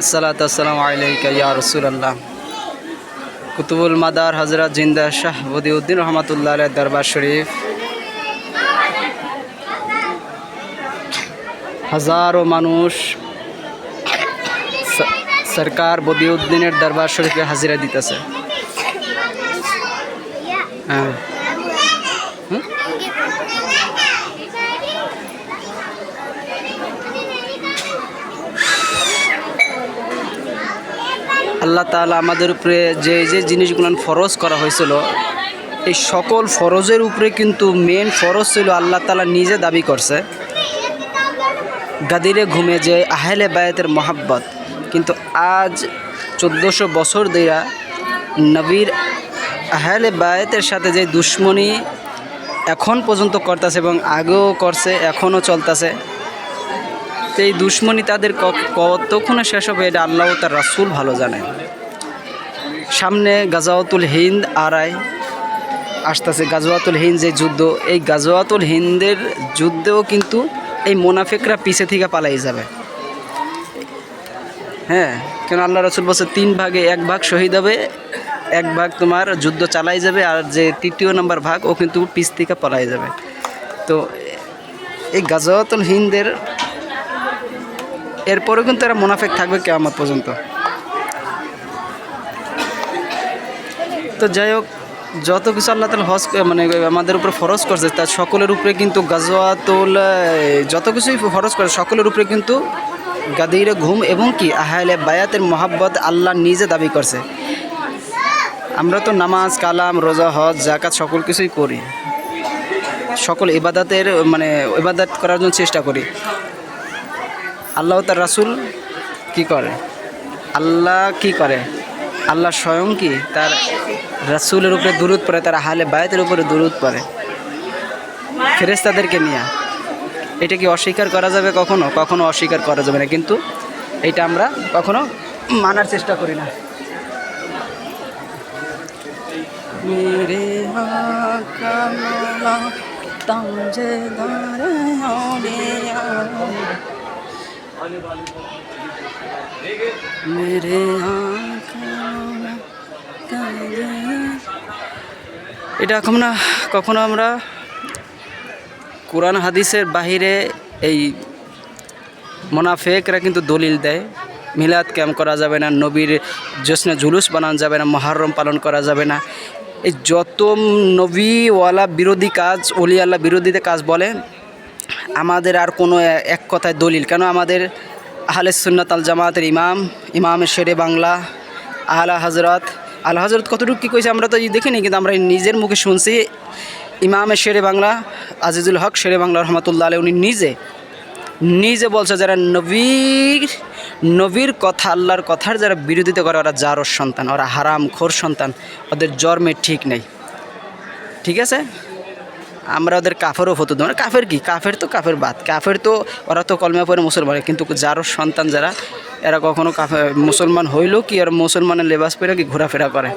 সালাত আসসালাম আলাইকা ইয়া কুতুবুল মাদার হজরত জিন্দা শাহ বদিউদ্দিন রহমতুল্লাহ দরবার শরীফ। হাজারো মানুষ সরকার বদিউদ্দিনের দরবার শরীফে হাজিরা দিতেছে। হ্যাঁ। আল্লাহ তালা আমাদের উপরে যে যে জিনিসগুলো ফরজ করা হয়েছিল, এই সকল ফরজের উপরে কিন্তু মেন ফরজ ছিল আল্লাহ তালা নিজে দাবি করছে। গাদিরে ঘুমে যে আহলে বায়াতের মহাব্বত। কিন্তু আজ চোদ্দোশো বছর দেয়া নবীর আহলে বায়াতের সাথে যে দুশ্মনী এখন পর্যন্ত করতেছে এবং আগেও করছে, এখনও চলতেছে তো এই দুশ্মনী তাদের কতক্ষণে শেষ হবে এটা আল্লাহ তার রাসুল ভালো জানে। সামনে গাজাওয়াতুল হিন্দ আড়াই আসতেছে। গাজওয়াতুল হিন্দ যে যুদ্ধ, এই গাজওয়াতুল হিন্দের যুদ্ধেও কিন্তু এই মোনাফেকরা পিছে থেকে পালাই যাবে। হ্যাঁ কেন আল্লাহ রসুল বলছে তিন ভাগে এক ভাগ শহীদ হবে, এক ভাগ তোমার যুদ্ধ চালাই যাবে আর যে তৃতীয় নম্বর ভাগ ও কিন্তু পিছ থেকে পালাই যাবে। তো এই গাজওয়াতুল হিন্দের এরপরেও কিন্তু এরা মুনাফেক থাকবে কেমন পর্যন্ত। তো যাই হোক, যত কিছু আল্লাহ তালা হজ মানে আমাদের উপরে ফরজ করছে তার সকলের উপরে কিন্তু গাজওয়াতুল যত কিছুই ফরজ করে, সকলের উপরে কিন্তু গাদিরে ঘুম এবং কি আহালে বায়াতের মহাব্বত আল্লাহ নিজে দাবি করছে। আমরা তো নামাজ, কালাম, রোজা, হজ জাকাত সকল কিছুই করি। সকল ইবাদাতের মানে ইবাদাত করার জন্য চেষ্টা করি। আল্লাহ তার রাসুল কি করে? আল্লাহ কি করে? আল্লাহ স্বয়ং কি? তার রাসুলের উপরে দূরত পড়ে, তার হালে বায়তের উপরে দূরত পড়ে। ফেরেস্তাদেরকে নিয়ে। এটা কি অস্বীকার করা যাবে কখনো? কখনো অস্বীকার করা যাবে না। কিন্তু এটা আমরা কখনো মানার চেষ্টা করি না। মেরে মেরে এটা এখন না কখনো আমরা কোরআন হাদিসের বাহিরে এই মোনাফেকরা কিন্তু দলিল দেয়। মিলাদ ক্যাম্প করা যাবে না, নবীর জোসনে জুলুস বানানো যাবে না, মহারম পালন করা যাবে না। এই যত নবীওয়ালা বিরোধী কাজ অলি বিরোধীতে কাজ বলে আমাদের আর কোনো এক কথায় দলিল। কেন আমাদের আহলে সুন্নাত আল জামাতের ইমাম ইমাম শেরে বাংলা, আহলা হজরত আল হজরত কতটুকু কী কইছে আমরা তো দেখিনি, কিন্তু আমরা নিজের মুখে শুনছি, ইমাম শেরে বাংলা, আজিজুল হক শেরে বাংলা রহমতুল্লাহ আলী উনি নিজে নিজে বলছে যারা নবীর নবীর কথা, আল্লাহর কথার যারা বিরোধিতা করে, ওরা জারোর সন্তান, ওরা হারাম খোর সন্তান, ওদের জন্মে ঠিক নেই। ঠিক আছে? আমরা ওদের কাফেরও হতো মানে কাফের কি? কাফের তো কাফের বাদ। কাফের তো ওরা তো কলমা পরে মুসলমান কিন্তু যারও সন্তান যারা, এরা কখনো কাফে মুসলমান হইলেও কি আর মুসলমানের লেবাস পরে কি ঘোরাফেরা করে?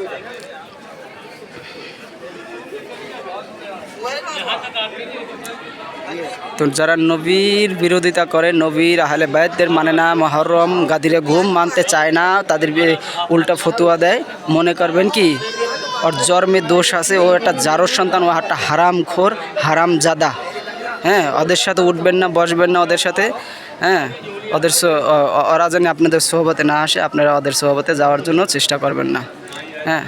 তো যারা নবীর বিরোধিতা করে, নবীর আহলে বায়তদের মানে না, মহরম, গাদিরে ঘুম মানতে চায় না, তাদের উল্টা ফতুয়া দেয়, মনে করবেন কি? ওর জর্মে দোষ আছে ও একটা জারোর সন্তান ও একটা হারাম খোর হারাম জাদা হ্যাঁ ওদের সাথে উঠবেন না বসবেন না ওদের সাথে হ্যাঁ ওদের ওরা যেন আপনাদের সোহবতে না আসে আপনারা ওদের সোহবতে যাওয়ার জন্য চেষ্টা করবেন না হ্যাঁ